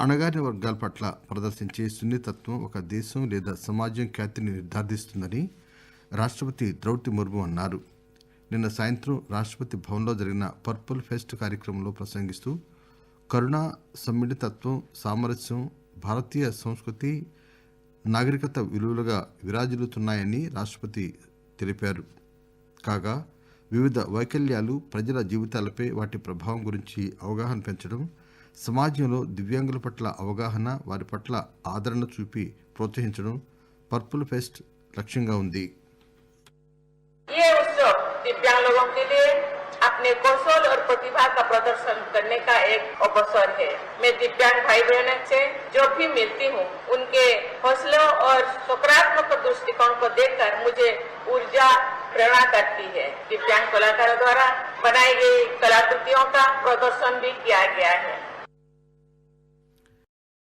అణగారిన వర్గాల పట్ల ప్రదర్శించే సున్నితత్వం ఒక దేశం లేదా సమాజం ఖ్యాతిని నిర్ధారిస్తుందని రాష్ట్రపతి ద్రౌపది ముర్ము అన్నారు. నిన్న సాయంత్రం రాష్ట్రపతి భవన్లో జరిగిన పర్పుల్ ఫెస్ట్ కార్యక్రమంలో ప్రసంగిస్తూ కరుణ సమ్మిళితత్వం సామరస్యం భారతీయ సంస్కృతి నాగరికత విలువలుగా విరాజిల్లుతున్నాయని రాష్ట్రపతి తెలిపారు. కాగా వివిధ వైకల్యాలు ప్రజల జీవితాలపై వాటి ప్రభావం గురించి అవగాహన పెంచడం సమాజంలో దివ్యాంగుల పట్ల అవగాహన వారి పట్ల ఆదరణ చూపి ప్రోత్సహించడం పర్పుల్ ఫెస్ట్ లక్ష్యంగా ఉంది ये उत्सव दिव्यांग लोगों के लिए अपने कौशल और प्रतिभा का प्रदर्शन करने का एक अवसर है मैं दिव्यांग भाई बहनों से जो भी मिलती हूँ उनके हौसलों और सकारात्मक दृष्टिकोण को देखकर मुझे ऊर्जा प्रेरणा करती है दिव्यांग कलाकारों द्वारा बनाई गई कलाकृतियों का प्रदर्शन भी किया गया है